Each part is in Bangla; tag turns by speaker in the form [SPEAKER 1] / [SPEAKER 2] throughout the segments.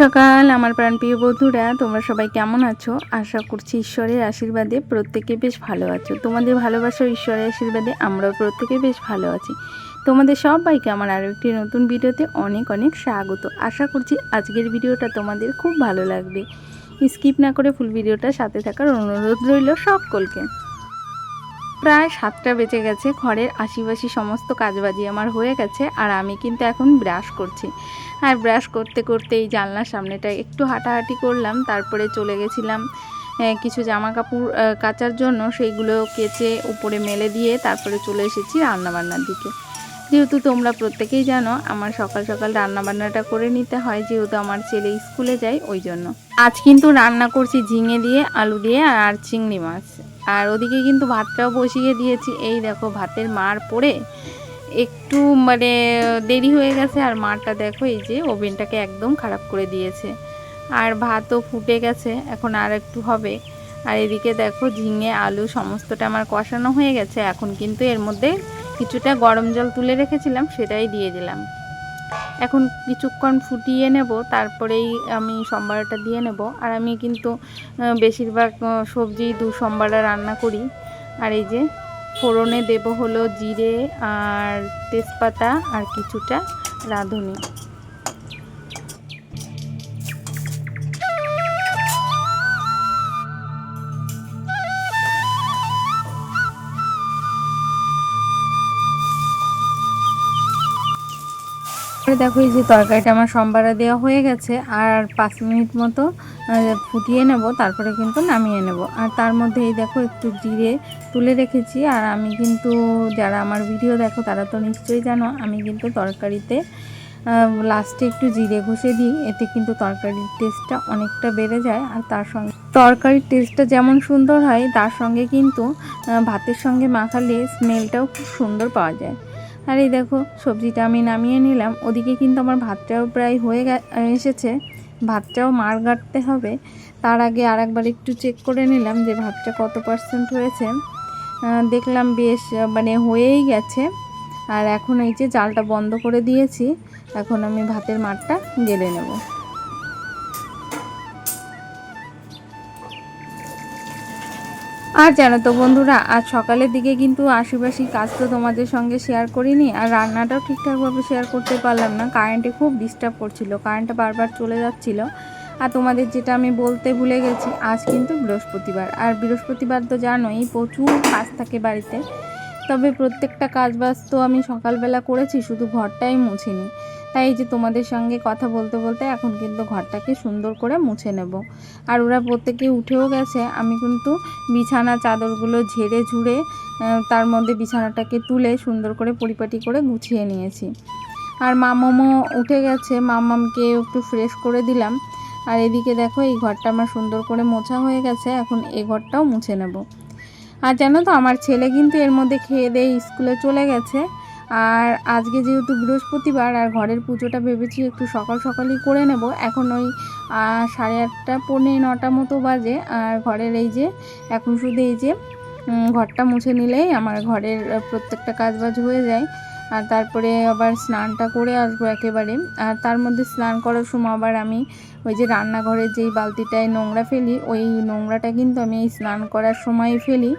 [SPEAKER 1] সকাল, আমার প্রাণপ্রিয় বন্ধুরা, তোমরা সবাই কেমন আছো? আশা করছি ঈশ্বরের আশীর্বাদে প্রত্যেকে বেশ ভালো আছো। তোমাদের ভালোবাসা ঈশ্বরের আশীর্বাদে আমরাও প্রত্যেকে বেশ ভালো আছি। তোমাদের সবাইকে আমার আরও একটি নতুন ভিডিওতে অনেক অনেক স্বাগত। আশা করছি আজকের ভিডিওটা তোমাদের খুব ভালো লাগবে। স্কিপ না করে ফুল ভিডিওটা সাথে থাকার অনুরোধ রইল সকলকে। প্রায় সাতটা বেজে গেছে, ঘরের আশিপাশি সমস্ত কাজবাজি আমার হয়ে গেছে আর আমি কিন্তু এখন ব্রাশ করছি। আর ব্রাশ করতে করতে এই জানলার সামনেটা একটু হাঁটাহাঁটি করলাম, তারপরে চলে গেছিলাম কিছু জামা কাপড় কাচার জন্য সেইগুলো কেচে উপরে মেলে দিয়ে তারপরে চলে এসেছি রান্নাবান্নার দিকে। যেহেতু তোমরা প্রত্যেকেই জানো, আমার সকাল সকাল রান্নাবান্নাটা করে নিতে হয়, যেহেতু আমার ছেলে স্কুলে যায়, ওই জন্য। আজ কিন্তু রান্না করছি ঝিঙে দিয়ে, আলু দিয়ে আর চিংড়ি মাছ। আর ওদিকে কিন্তু ভাতটাও বসিয়ে দিয়েছি। এই দেখো, ভাতের মার পড়ে একটু মানে দেরি হয়ে গেছে আর মারটা দেখো, এই যে ওভেনটাকে একদম খারাপ করে দিয়েছে। আর ভাতও ফুটে গেছে, এখন আর একটু হবে। আর এদিকে দেখো, ঝিঙে, আলু সমস্তটা আমার কষানো হয়ে গেছে। এখন কিন্তু এর মধ্যে কিছুটা গরম জল তুলে রেখেছিলাম, সেটাই দিয়ে দিলাম। এখন কিছুক্ষণ ফুটিয়ে নেব, তারপরেই আমি সম্বারটা দিয়ে নেব। আর আমি কিন্তু বেশিরভাগ সবজি দু সম্বারা রান্না করি। আর এই যে ফোড়নে দেব হলো জিরে আর তেজপাতা আর কিছুটা রাঁধুনি। তারপরে দেখো এই যে তরকারিটা আমার সম্বারা দেওয়া হয়ে গেছে, আর পাঁচ মিনিট মতো ফুটিয়ে নেব, তারপরে কিন্তু নামিয়ে নেব। আর তার মধ্যে এই দেখো একটু জিরে তুলে রেখেছি, আর আমি কিন্তু, যারা আমার ভিডিও দেখো, তারা তো নিশ্চয়ই জানো, আমি কিন্তু তরকারিতে লাস্টে একটু জিরে ঘষে দিই, এতে কিন্তু তরকারির টেস্টটা অনেকটা বেড়ে যায়, আর তার সঙ্গে তরকারির টেস্টটা যেমন সুন্দর হয়, তার সঙ্গে কিন্তু ভাতের সঙ্গে মাখালে স্মেলটাও খুব সুন্দর পাওয়া যায়। আর এই দেখো, সবজিটা আমি নামিয়ে নিলাম। ওদিকে কিন্তু আমার ভাতটাও প্রায় হয়ে এসেছে। ভাতটাও মার গাঁটতে হবে। তার আগে আর একবার একটু চেক করে নিলাম যে ভাতটা কত পার্সেন্ট হয়েছে। দেখলাম বেশ মানে হয়েই গেছে। আর এখন এই যে জালটা বন্ধ করে দিয়েছি, এখন আমি ভাতের মারটা গেলে নেব। আর জানো তো বন্ধুরা, আজ সকালের দিকে কিন্তু আশেপাশি কাজ তো তোমাদের সঙ্গে শেয়ার করিনি আর রান্নাটাও ঠিকঠাকভাবে শেয়ার করতে পারলাম না। কারেন্টে খুব ডিস্টার্ব করছিল কারেন্টটা বারবার চলে যাচ্ছিল। আর তোমাদের যেটা আমি বলতে ভুলে গেছি, আজ কিন্তু বৃহস্পতিবার। আর বৃহস্পতিবার তো জানোই, প্রচুর কাজ থাকে বাড়িতে। তবে প্রত্যেকটা কাজ বাজ তো আমি সকালবেলা করেছি, শুধু ঘরটাই মুছিনি। তাই এই যে তোমাদের সঙ্গে কথা বলতে বলতে এখন কিন্তু ঘরটাকে সুন্দর করে মুছে নেব। আর ওরা প্রত্যেকে উঠেও গেছে। আমি কিন্তু বিছানা চাদরগুলো ঝেড়ে ঝুড়ে তার মধ্যে বিছানাটাকে তুলে সুন্দর করে পরিপাটি করে গুছিয়ে নিয়েছি। আর মামামও উঠে গেছে। মামামকে একটু ফ্রেশ করে দিলাম। আর এদিকে দেখো, এই ঘরটা আমার সুন্দর করে মোছা হয়ে গেছে। এখন এই ঘরটাও মুছে নেব। আর জানো তো, আমার ছেলে কিন্তু এর মধ্যে খেয়ে দিয়ে স্কুলে চলে গেছে। আর আজকে যেহেতু বৃহস্পতিবার আর ঘরের পুজোটা ভেবেছি একটু সকাল সকালই করে নেব। এখন ওই সাড়ে আটটা, পৌনে নটা মতো বাজে। আর ঘরের এই যে, এখন শুধু এই যে ঘরটা মুছে নিলেই আমার ঘরের প্রত্যেকটা কাজ বাজ হয়ে যায়। আর তারপরে আবার স্নানটা করে আসব একেবারে। আর তার মধ্যে স্নান করার সময় আবার আমি ওই যে রান্নাঘরের যেই বালতিটায় নোংরা ফেলি, ওই নোংরাটা কিন্তু আমি এই স্নান করার সময় ফেলি।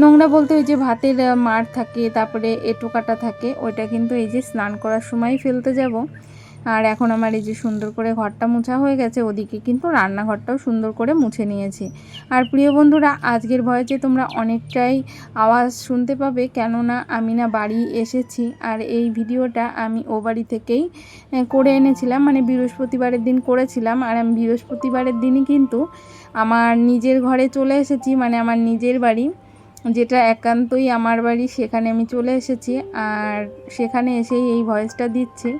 [SPEAKER 1] নোংরা বলতে ওই যে ভাতের মার থাকে, তারপরে এঁটো কাটা থাকে, ওইটা কিন্তু এই যে স্নান করার সময় ফেলতে যাব। আর এখন আমার এই যে সুন্দর করে ঘরটা মুছা হয়ে গেছে, ওদিকে কিন্তু রান্নাঘরটাও সুন্দর করে মুছে নিয়েছি। আর প্রিয় বন্ধুরা, আজকের ভয়েসে তোমরা অনেকটাই আওয়াজ শুনতে পাবে, কেননা আমি না বাড়ি এসেছি, আর এই ভিডিওটা আমি ও বাড়ি থেকেই করে এনেছিলাম মানে বৃহস্পতিবারের দিন করেছিলাম। আর আমি বৃহস্পতিবারের দিনই কিন্তু আমার নিজের ঘরে চলে এসেছি মানে আমার নিজের বাড়ি। যেটা একান্তই আমার বাড়ি, সেখানে আমি চলে এসেছি। আর সেখানে এসেই এই ভয়েসটা দিচ্ছি।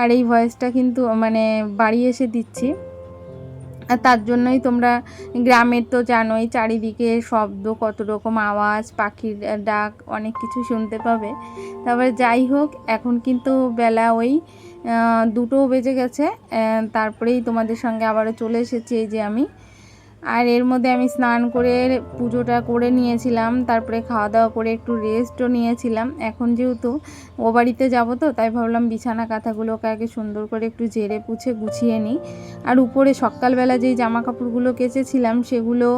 [SPEAKER 1] আর এই ভয়েসটা কিন্তু মানে বাড়ি এসে দিচ্ছি। আর তার জন্যই তোমরা গ্রামের তো জানোই, চারিদিকে শব্দ, কত রকম আওয়াজ, পাখির ডাক, অনেক কিছু শুনতে পাবে। তারপরে যাই হোক, এখন কিন্তু বেলা ওই দুটো বেজে গেছে। তারপরেই তোমাদের সঙ্গে আবারও চলে এসেছি এই যে আমি। আর এর মধ্যে আমি স্নান করে পুজোটা করে নিয়েছিলাম, তারপরে খাওয়া দাওয়া করে একটু রেস্টও নিয়েছিলাম। এখন যেহেতু ও বাড়িতে যাব তো, তাই ভাবলাম বিছানা কাঁথাগুলোকে আগে সুন্দর করে একটু জেরে পুছে গুছিয়ে নিই। আর উপরে সকালবেলা যেই জামা কাপড়গুলো কেচেছিলাম, সেগুলো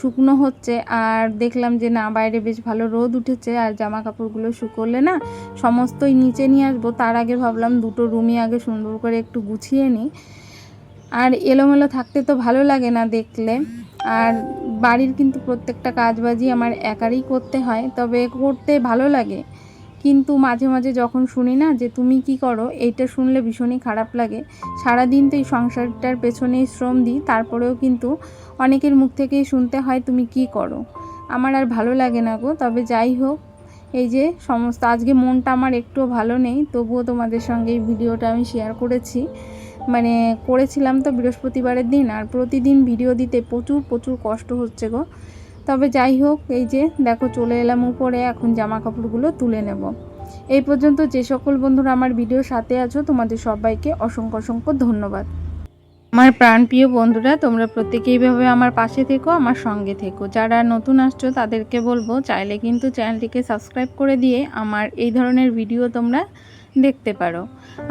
[SPEAKER 1] শুকনো হচ্ছে। আর দেখলাম যে না, বাইরে বেশ ভালো রোদ উঠেছে, আর জামা কাপড়গুলো শুকোলে না, সমস্তই নিচে নিয়ে আসব। তার আগে ভাবলাম দুটো রুমই আগে সুন্দর করে একটু গুছিয়ে নিই। আর এলোমেলো থাকতে তো ভালো লাগে না দেখলে। আর বাড়ির কিন্তু প্রত্যেকটা কাজবাজি আমার একারই করতে হয়, তবে করতে ভালো লাগে। কিন্তু মাঝে মাঝে যখন শুনি না যে তুমি কি করো, এইটা শুনলে ভীষণই খারাপ লাগে। সারাদিন তো এই সংসারটার পেছনেই শ্রম দিই, তারপরেও কিন্তু অনেকের মুখ থেকেই শুনতে হয় তুমি কি করো। আমার আর ভালো লাগে না গো, তবে যাই হোক, এই যে সমস্ত, আজকে মনটা আমার একটুও ভালো নেই, তবুও তোমাদের সঙ্গে এই ভিডিওটা আমি শেয়ার করেছি। মানে করেছিলাম তো বৃহস্পতিবারের দিন আর প্রতিদিন ভিডিও দিতে প্রচুর প্রচুর কষ্ট হচ্ছে গো। তবে যাই হোক, এই যে দেখো চলে এলাম উপরে, এখন জামা কাপড়গুলো তুলে নেব। এই পর্যন্ত যে সকল বন্ধুরা আমার ভিডিওর সাথে আছো, তোমাদের সবাইকে অসংখ্য অসংখ্য ধন্যবাদ। আমার প্রাণপ্রিয় বন্ধুরা, তোমরা প্রত্যেকে এইভাবে আমার পাশে থেকো, আমার সঙ্গে থেকো। যারা নতুন আসছো, তাদেরকে বলব, চাইলে কিন্তু চ্যানেলটিকে সাবস্ক্রাইব করে দিয়ে আমার এই ধরনের ভিডিও তোমরা দেখতে পারো।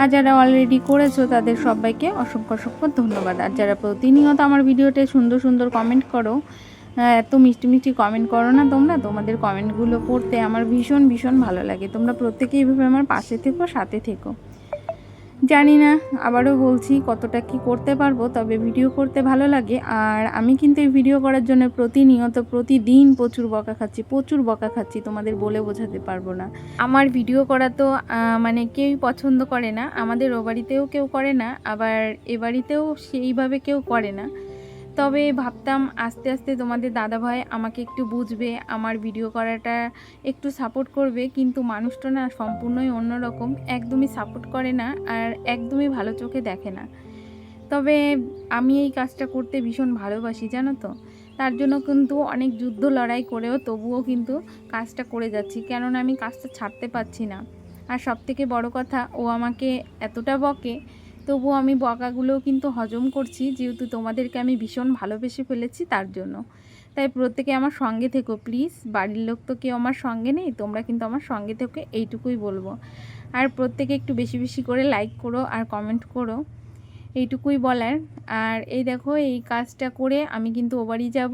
[SPEAKER 1] আর যারা অলরেডি করেছ, তাদের সবাইকে অসংখ্য অসংখ্য ধন্যবাদ। আর যারা প্রতিনিয়ত আমার ভিডিওতে সুন্দর সুন্দর কমেন্ট করো এত মিষ্টি মিষ্টি কমেন্ট করো না তোমরা, তোমাদের কমেন্টগুলো পড়তে আমার ভীষণ ভীষণ ভালো লাগে। তোমরা প্রত্যেকে এইভাবে আমার পাশে থেকো, সাথে থেকো। জানি না, আবারও বলছি কতটা কি করতে পারব, তবে ভিডিও করতে ভালো লাগে। আর আমি কিন্তু এই ভিডিও করার জন্য প্রতিনিয়ত, প্রতিদিন প্রচুর বকা খাচ্ছি, প্রচুর বকা খাচ্ছি, তোমাদের বলে বোঝাতে পারব না। আমার ভিডিও করা তো মানে কেউই পছন্দ করে না, আমাদের ও বাড়িতেও কেউ করে না, আবার এ বাড়িতেও সেইভাবে কেউ করে না। তবে ভাবতাম আস্তে আস্তে তোমাদের দাদাভাই আমাকে একটু বুঝবে, আমার ভিডিও করাটা একটু সাপোর্ট করবে, কিন্তু মানুষটা না সম্পূর্ণই অন্যরকম, একদমই সাপোর্ট করে না আর একদমই ভালো চোখে দেখে না। তবে আমি এই কাজটা করতে ভীষণ ভালোবাসি, জানো তো? তার জন্য কিন্তু অনেক যুদ্ধ লড়াই করেও তবুও কিন্তু কাজটা করে যাচ্ছি, কেননা আমি কাজটা ছাড়তে পারছি না। আর সবথেকে বড় কথা, ও আমাকে এতটা বকে তবুও আমি বকাগুলোও কিন্তু হজম করছি, যেহেতু তোমাদেরকে আমি ভীষণ ভালোবেসে ফেলেছি তার জন্য। তাই প্রত্যেকে আমার সঙ্গে থেকো প্লিজ, বাড়ির লোক তো কেউ আমার সঙ্গে নেই, তোমরা কিন্তু আমার সঙ্গে থেকে, এইটুকুই বলব। আর প্রত্যেকে একটু বেশি বেশি করে লাইক করো আর কমেন্ট করো, এইটুকুই বলার। আর এই দেখো এই কাজটা করে আমি কিন্তু ওবারই যাব।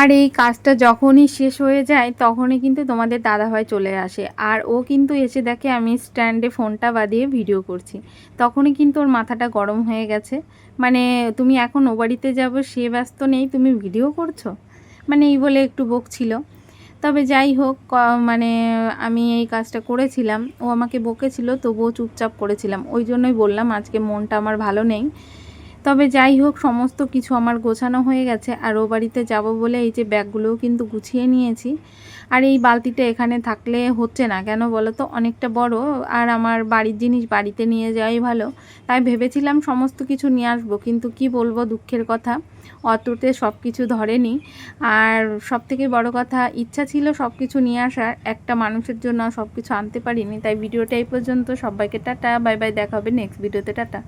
[SPEAKER 1] আর এই কাজটা যখনই শেষ হয়ে যায়, তখনই কিন্তু তোমাদের দাদাভাই চলে আসে। আর ও কিন্তু এসে দেখে আমি স্ট্যান্ডে ফোনটা বাদিয়ে ভিডিও করছি। তখনই কিন্তু ওর মাথাটা গরম হয়ে গেছে। মানে তুমি এখন ও বাড়িতে যাব, সে ব্যস্ত নেই, তুমি ভিডিও করছ? মানে এই বলে একটু বকছিল। তবে যাই হোক মানে আমি এই কাজটা করেছিলাম। ও আমাকে বকেছিল, তবুও চুপচাপ করেছিলাম। ওই জন্যই বললাম, আজকে মনটা আমার ভালো নেই। তবে যাই হোক, সমস্ত কিছু আমার গোছানো হয়ে গেছে আর ও বাড়িতে যাব বলে এই যে ব্যাগগুলোও কিন্তু গুছিয়ে নিয়েছি। আর এই বালতিটা এখানে থাকলে হচ্ছে না, কেন বলো তো? অনেকটা বড় আর আমার বাড়ির জিনিস বাড়িতে নিয়ে যাওয়াই ভালো। তাই ভেবেছিলাম সমস্ত কিছু নিয়ে আসব, কিন্তু কি বলব দুঃখের কথা অততে সব কিছু ধরেনি। আর সব থেকে বড় কথা, ইচ্ছা ছিল সব কিছু নিয়ে আসার, একটা মানুষের জন্য সব কিছু আনতে পারিনি। তাই ভিডিওটা এই পর্যন্ত, সবাইকে টাটা, বাই বাই, দেখা হবে নেক্সট ভিডিওতে টাটা।